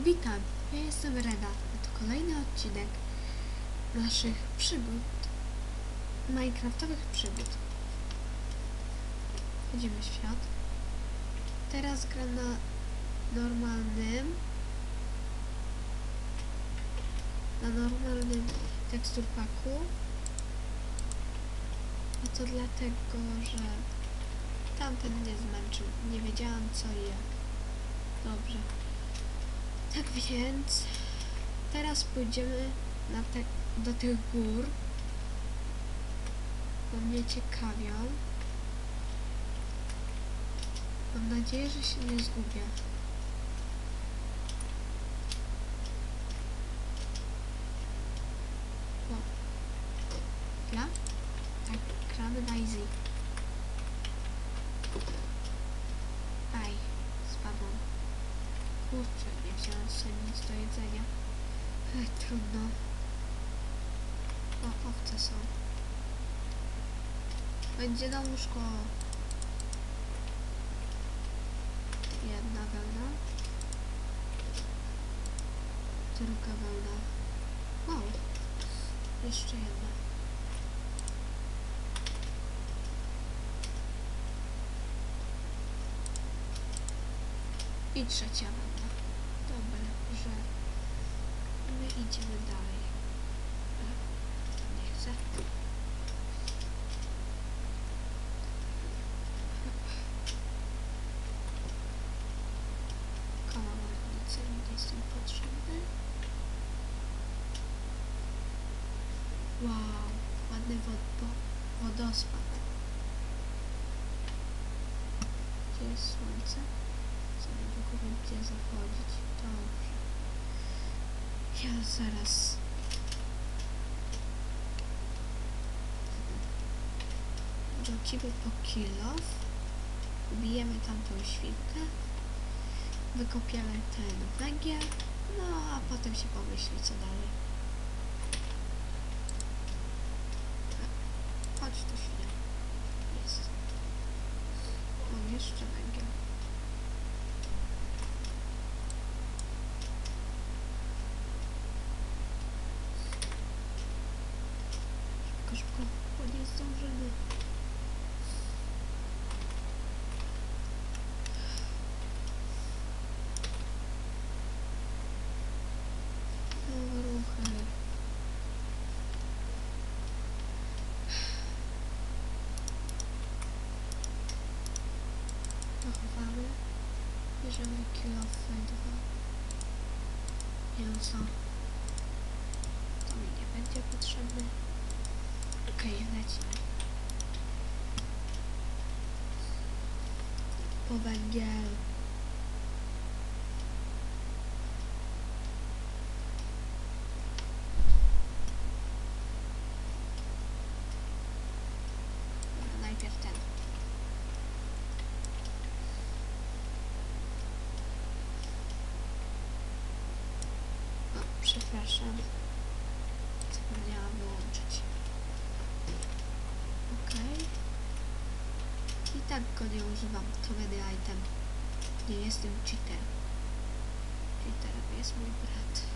Witam, ja jestem Reda. To kolejny odcinek naszych przygód, minecraftowych przygód. Wchodzimy w świat. Teraz gram na normalnym, na normalnym teksturpaku. A to dlatego, że tamten mnie zmęczył. Nie wiedziałam co i jak. Dobrze. Tak więc teraz pójdziemy na te, do tych gór, bo mnie ciekawią. Mam nadzieję, że się nie zgubię. Ja? Tak, gramy na easy. Kurczę, nie wziąłem sobie nic do jedzenia. Ech, trudno. O, owce są. Będzie na łóżko. Jedna wełna. Druga wełna. Wow. Jeszcze jedna. I trzecia wełna. Że my idziemy dalej. Nie chcę. Nie. Wow, ładny wod wodospad. Gdzie jest słońce? Co niedługo będzie zachodzić. Dobrze. Ja zaraz. Wrócimy po kilof. Ubijemy tamtą świnkę. Wykopiemy ten węgiel. No a potem się pomyśli co dalej. Chodź tu świnia. Jest. O, jeszcze węgiel. Szybko, szybko, bo nie zdążymy. No, ruchy. To chowamy. Bierzemy kilofy dwa. Mięso. To mi nie będzie potrzebne. Okej, lecimy. Po węgiel. Dobra, najpierw ten. O, przepraszam. Zapomniałam wyłączyć. Okej. I tak go nie używam. To będzie item. Nie jestem cheater. Cheaterem jest mój brat.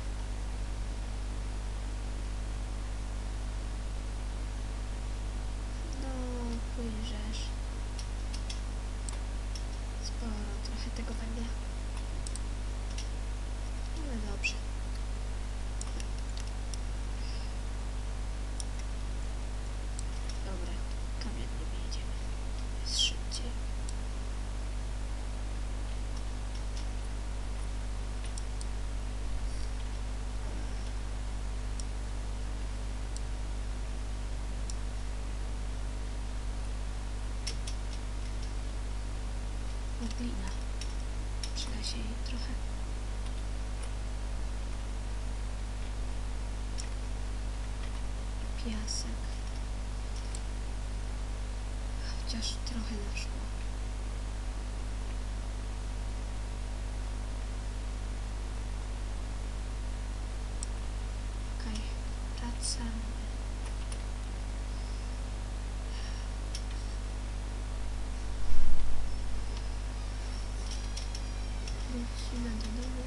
Glina. Przyda się jej trochę. Piasek. Chociaż trochę naszło. Okej, wracamy. Chwila do domu.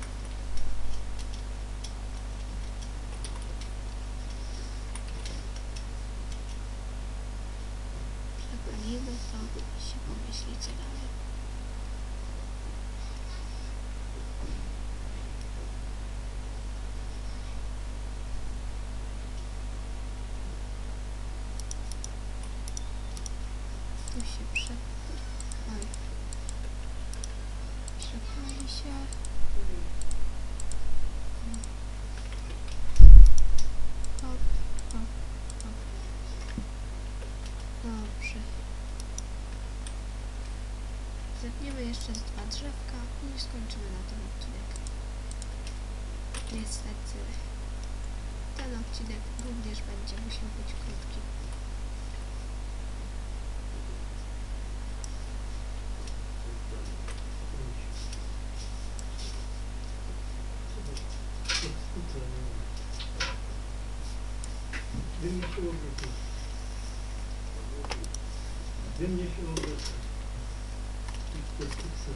Przegonimy to, się pomyśli co dalej. Tu się przed... drzewka i skończymy na tym odcinek. Niestety ten odcinek również będzie musiał być krótki. Dym się obrócił. Dym się obrócił. I to jest ekstra.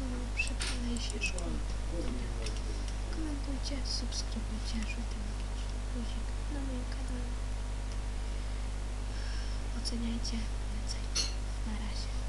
No, Przypalaj się szkoła. Komentujcie, subskrybujcie, żółty guzik na moim kanale. Oceniajcie, polecajcie. Na razie.